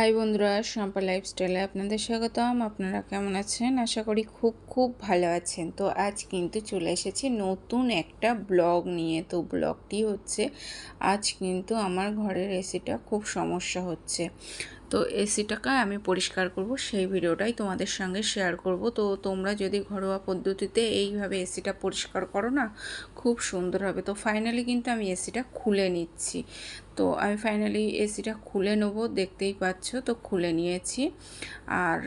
High বন্ধুরা, শম্পা লাইফস্টাইলে আপনাদের স্বাগতম। আপনারা কেমন আছেন? আশা করি খুব খুব ভালো আছেন। তো আজ কিন্তু চলে এসেছি নতুন একটা ব্লগ নিয়ে। তো ব্লগটি হচ্ছে, আজ কিন্তু আমার ঘরের এসিটা খুব সমস্যা হচ্ছে। তো এসিটাকে আমি পরিষ্কার করব, সেই ভিডিওটাই তোমাদের সঙ্গে শেয়ার করব। তো তোমরা যদি ঘরোয়া পদ্ধতিতে এইভাবে এসিটা পরিষ্কার করো না, খুব সুন্দর হবে। তো ফাইনালি কিন্তু আমি এসিটা খুলে নিচ্ছি। তো আমি ফাইনালি এসিটা খুলে নেব, দেখতেই পাচ্ছ, তো খুলে নিয়েছি। আর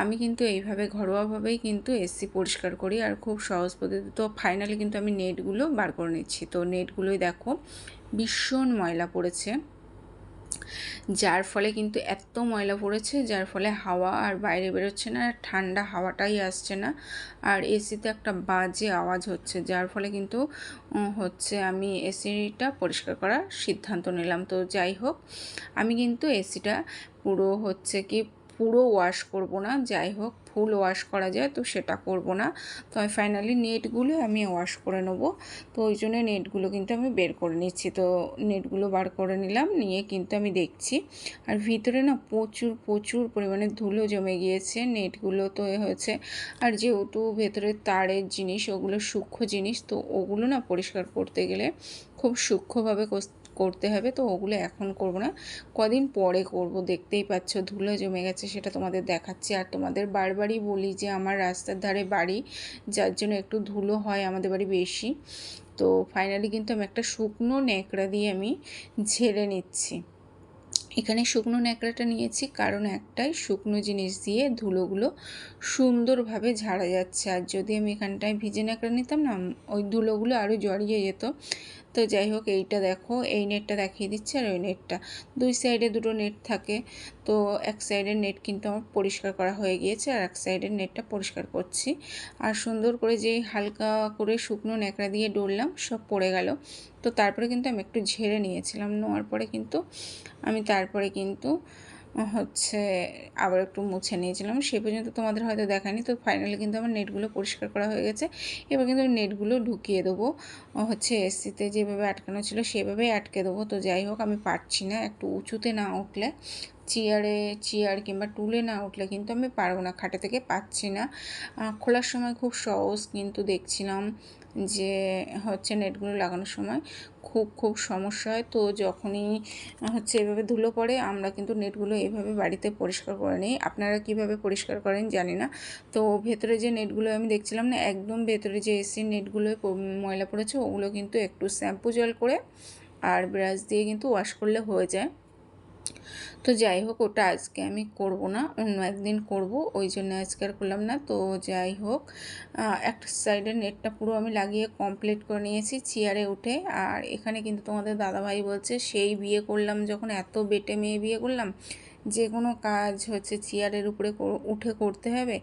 আমি কিন্তু এইভাবে ঘরোয়াভাবেই কিন্তু এসি পরিষ্কার করি, আর খুব সহজ পদ্ধতি তো ফাইনালি কিন্তু আমি নেটগুলো বার করে নিচ্ছি। তো নেটগুলোই দেখো, ভীষণ ময়লা পড়েছে। যার ফলে কিন্তু এত ময়লা পড়েছে, যার ফলে হাওয়া আর বাইরে বেরোচ্ছে না ঠান্ডা হাওয়াটাই আসছে না। আর এসিতে একটা বাজে আওয়াজ হচ্ছে, যার ফলে কিন্তু হচ্ছে আমি এসিটা পরিষ্কার করার সিদ্ধান্ত নিলাম। তো যাই হোক, আমি কিন্তু এসিটা পুরো হচ্ছে কি পুরো ওয়াশ করব না, যাই হোক ফুল ওয়াশ করা যায়, তো সেটা করব না। তো আমি ফাইনালি নেটগুলো আমি ওয়াশ করে নেব। তো ওই জন্য নেটগুলো কিন্তু আমি বের করে নিচ্ছি। তো নেটগুলো বার করে নিলাম, নিয়ে কিন্তু আমি দেখছি। আর ভিতরে না প্রচুর প্রচুর পরিমাণে ধুলো জমে গিয়েছে। নেটগুলো তো হয়েছে আর যেহেতু ভেতরে তারের জিনিস, ওগুলো সূক্ষ্ম জিনিস, তো ওগুলো না পরিষ্কার করতে গেলে খুব সূক্ষ্মভাবে করতে হবে, তো ওগুলো এখন করব না। কদিন পরে করব, দেখতেই পাচ্ছ, ধুলো জমে গেছে সেটা তোমাদের দেখাচ্ছি। আর তোমাদের বারবারই বলি যে আমার রাস্তার ধারে বাড়ি, যার জন্য একটু ধুলো হয় আমাদের বাড়ি বেশি। তো ফাইনালি কিন্তু আমি একটা শুকনো ন্যাকড়া দিয়ে আমি ঝেড়ে নিচ্ছি। এখানে শুকনো ন্যাকড়াটা নিয়েছি, কারণ একটাই শুকনো জিনিস দিয়ে ধুলোগুলো সুন্দরভাবে ঝাড়া যাচ্ছে। আর যদি আমি এখানটায় ভিজে ন্যাকড়া নিতাম না, ওই ধুলোগুলো আরও জড়িয়ে যেত। তো যাই হোক, এইটা দেখো, এই নেটটা দেখিয়ে দিচ্ছে আর ওই নেটটা। দুই সাইডে দুটো নেট থাকে। তো এক সাইডের নেট কিন্তু আমার পরিষ্কার করা হয়ে গিয়েছে আর এক সাইডের নেটটা পরিষ্কার করছি। আর সুন্দর করে যে হালকা করে শুকনো ন্যাকড়া দিয়ে ডললাম, সব পড়ে গেল। তো তারপরে কিন্তু আমি একটু ঝেড়ে নিয়েছিলাম। নেওয়ার পরে কিন্তু আমি তারপরে কিন্তু হচ্ছে আবার একটু মুছে নিয়েছিলাম, সে পর্যন্ত তোমাদের হয়তো দেখানি তো ফাইনালি কিন্তু আমার নেটগুলো পরিষ্কার করা হয়ে গেছে। এবার কিন্তু নেটগুলো ঢুকিয়ে দেবো। হচ্ছে এসিতে যেভাবে আটকানো ছিল সেভাবেই আটকে দেবো। তো যাই হোক, আমি পারছি না একটু উঁচুতে না উঠলে, চেয়ারে, চেয়ার কিংবা টুলে না উঠলে কিন্তু আমি পারব না, খাটে থেকে পাচ্ছি না। খোলার সময় খুব সহজ কিন্তু দেখছিলাম। যে হচ্ছে নেটগুলো লাগানোর সময় খুব খুব সমস্যা হয়। তো যখনই হচ্ছে এভাবে ধুলো পড়ে, আমরা কিন্তু নেটগুলো এইভাবে বাড়িতে পরিষ্কার করে নিই। আপনারা কীভাবে পরিষ্কার করেন জানি না। তো ভেতরে যে নেটগুলো আমি দেখছিলাম না, একদম ভেতরে যে এসি নেটগুলো ময়লা পড়েছে, ওগুলো কিন্তু একটু শ্যাম্পু জল করে আর ব্রাশ দিয়ে কিন্তু ওয়াশ করলে হয়ে যায়। তো যাই হোক, ওটা আজকে আমি করব না, অন্য একদিন করব, ওই জন্য আজকে আর করলাম না। তো যাই হোক একটা সাইডে নেটটা পুরো আমি লাগিয়ে কমপ্লিট করে নিয়েছি চেয়ারে উঠে। আর এখানে কিন্তু তোমাদের দাদাভাই বলছে, সেই বিয়ে করলাম যখন এত বেটে মেয়ে বিয়ে করলাম, যে কোনো কাজ হচ্ছে চেয়ারের উপরে উঠে করতে হবে।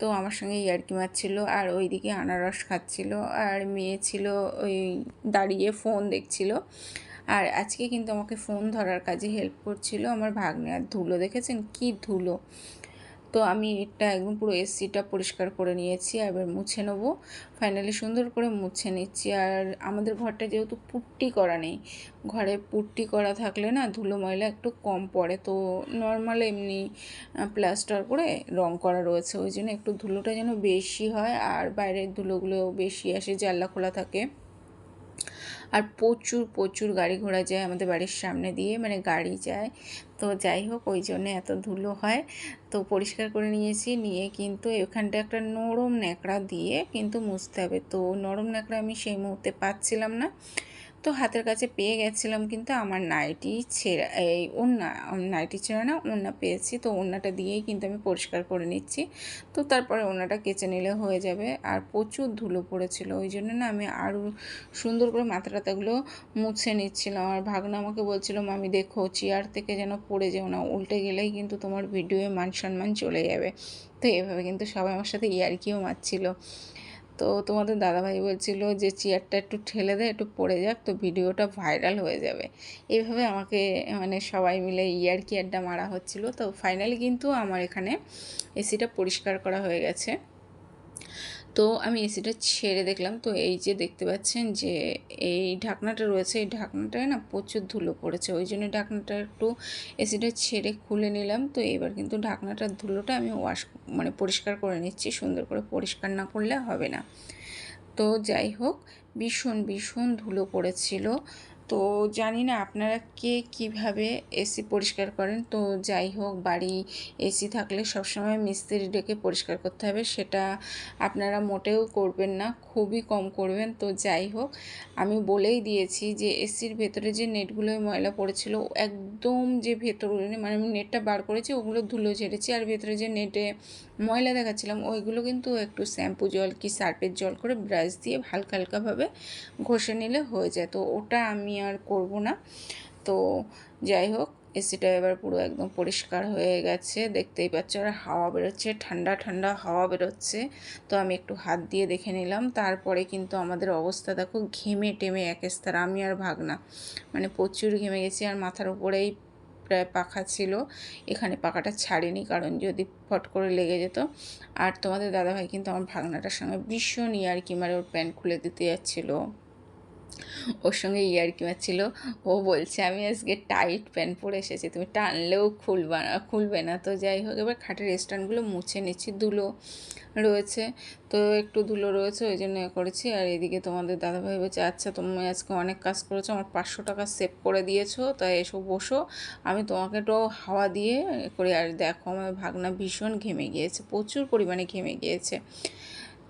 তো আমার সঙ্গে ইয়ার্কি মারছিল, আর ওইদিকে আনারস খাচ্ছিল, আর মেয়ে ছিল ওই দাঁড়িয়ে ফোন দেখছিল। আর আজকে কিন্তু আমাকে ফোন ধরার কাজে হেল্প করছিল আমার ভাগ্নে। আর ধুলো দেখেছেন? কি ধুলো? তো আমি এটা একদম পুরো এসিটা পরিষ্কার করে নিয়েছি এবার মুছে নেব। ফাইনালি সুন্দর করে মুছে নিচ্ছি। আর আমাদের ঘরটা যেহেতু পুট্টি করা নেই, ঘরে পুট্টি করা থাকলে না ধুলো ময়লা একটু কম পড়ে। তো নর্মাল এমনি প্লাস্টার করে রং করা রয়েছে। ওই জন্য একটু ধুলোটা যেন বেশি হয়, আর বাইরের ধুলোগুলো বেশি আসে, জানলা খোলা থাকে। আর প্রচুর প্রচুর গাড়ি ঘোড়া যায় আমাদের বাড়ির সামনে দিয়ে মানে গাড়ি যায়। তো যাই হোক, ওই জন্য এত ধুলো হয়। তো পরিষ্কার করে নিয়েছি, নিয়ে কিন্তু এখানটা একটা নরম ন্যাকড়া দিয়ে কিন্তু মুছতে হবে। তো নরম ন্যাকড়া আমি সেই মুহূর্তে পাচ্ছিলাম না। তো হাতের কাছে পেয়ে গেছিলাম, কিন্তু আমার নাইটি ছেঁড়া, এই ওন্না নাইটি ছেঁড়া না ওন্না পেয়েছি। তো ওন্নাটা দিয়েই কিন্তু আমি পরিষ্কার করে নিচ্ছি। তো তারপরে ওন্নাটা কেচে নিলে হয়ে যাবে। আর প্রচুর ধুলো পড়েছিল, ওই জন্য না আমি আরও সুন্দর করে মাথা টাতাগুলো মুছে নিচ্ছিলাম। আর ভাগনা আমাকে বলছিল আমি দেখো, চেয়ার থেকে যেন পড়ে যেও না, উল্টে গেলেই কিন্তু তোমার ভিডিওয়ে মান সম্মান চলে যাবে। তো এভাবে কিন্তু সবাই আমার সাথে ইয়ারকিও মারছিল। তো তোমাদের দাদাভাই বলছিল যে, চেয়ারটা একটু ঠেলে দেয় একটু পড়ে যাক, তো ভিডিওটা ভাইরাল হয়ে যাবে। এইভাবে আমাকে মানে সবাই মিলে ইয়ার কি আড্ডা মারা হচ্ছিল। তো ফাইনালি কিন্তু আমার এখানে এসিটা পরিষ্কার করা হয়ে গেছে। তো আমি এসিটা ছেড়ে দেখলাম। তো এই যে দেখতে পাচ্ছেন যে এই ঢাকনাটা রয়েছে, এই ঢাকনাটায় না প্রচুর ধুলো পড়েছে। ওই জন্য ঢাকনাটা একটু এসিটা ছেড়ে খুলে নিলাম। তো এবার কিন্তু ঢাকনাটার ধুলোটা আমি ওয়াশ মানে পরিষ্কার করে নিচ্ছি। সুন্দর করে পরিষ্কার না করলে হবে না। তো যাই হোক, ভীষণ ভীষণ ধুলো পড়েছিল। তো জানি না আপনারা কে কীভাবে এসি পরিষ্কার করেন। তো যাই হোক, বাড়ি এসি থাকলে সবসময় মিস্ত্রি ডেকে পরিষ্কার করতে হবে, সেটা আপনারা মোটেও করবেন না, খুবই কম করবেন। তো যাই হোক, আমি বলেই দিয়েছি যে এসির ভেতরে যে নেটগুলো ময়লা পড়েছিল, একদম যে ভেতরগুলো মানে আমি নেটটা বার করেছি, ওগুলো ধুলো ঝেড়েছি, আর ভেতরে যে নেটে ময়লা দেখাচ্ছিলাম, ওইগুলো কিন্তু একটু শ্যাম্পু জল কি সার্পের জল করে ব্রাশ দিয়ে হালকা হালকাভাবে ঘষে নিলে হয়ে যায়। তো ওটা আমি আর করব না। তো যাই হোক, এসিটা এবার পুরো একদম পরিষ্কার হয়ে গেছে। দেখতেই পাচ্ছ আর হাওয়া বেরোচ্ছে, ঠান্ডা ঠান্ডা হাওয়া বেরোচ্ছে। তো আমি একটু হাত দিয়ে দেখে নিলাম। তারপরে কিন্তু আমাদের অবস্থা দেখো, ঘেমে টেমে একেস্তার আমি আর ভাগনা মানে প্রচুর ঘেমে গেছি আর মাথার উপরেই প্রায় পাখা ছিল। এখানে পাখাটা ছাড়েনি, কারণ যদি ফট করে লেগে যেত। আর তোমাদের দাদাভাই কিন্তু আমার ভাগনাটার সঙ্গে ভীষণ ইয়ার্কি মারে, ওর প্যান্ট খুলে দিতে যাচ্ছিল। ওর সঙ্গে ইয়ার্কি মারছিল ও বলছে, আমি আজকে টাইট প্যান্ট পরে এসেছি, তুমি টানলেও খুলবা না, খুলবে না। তো যাই হোক, এবার খাটের স্ট্যান্ডগুলো মুছে নিচ্ছি ধুলো রয়েছে। তো একটু ধুলো রয়েছে, ওই জন্য করেছি। আর এদিকে তোমাদের দাদাভাই বলছে আচ্ছা তুমি আজকে অনেক কাজ করেছ, আমার পাঁচশো টাকা সেভ করে দিয়েছ, তাই এসো, বসো। আমি তোমাকে একটু হাওয়া দিয়ে করে, আর দেখো, আমার ভাগনা ভীষণ ঘেমে গিয়েছে, প্রচুর পরিমাণে ঘেমে গিয়েছে।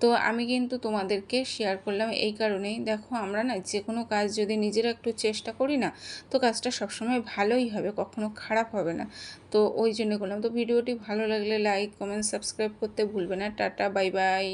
তো আমি কিন্তু তোমাদেরকে শেয়ার করলাম এই কারণেই। দেখো, আমরা না যে কোনো কাজ যদি নিজেরা একটু চেষ্টা করি না, তো কাজটা সবসময় ভালোই হবে, কখনো খারাপ হবে না। তো ওই জন্য করলাম। তো ভিডিওটি ভালো লাগলে লাইক কমেন্ট সাবস্ক্রাইব করতে ভুলবে না। Tata bye bye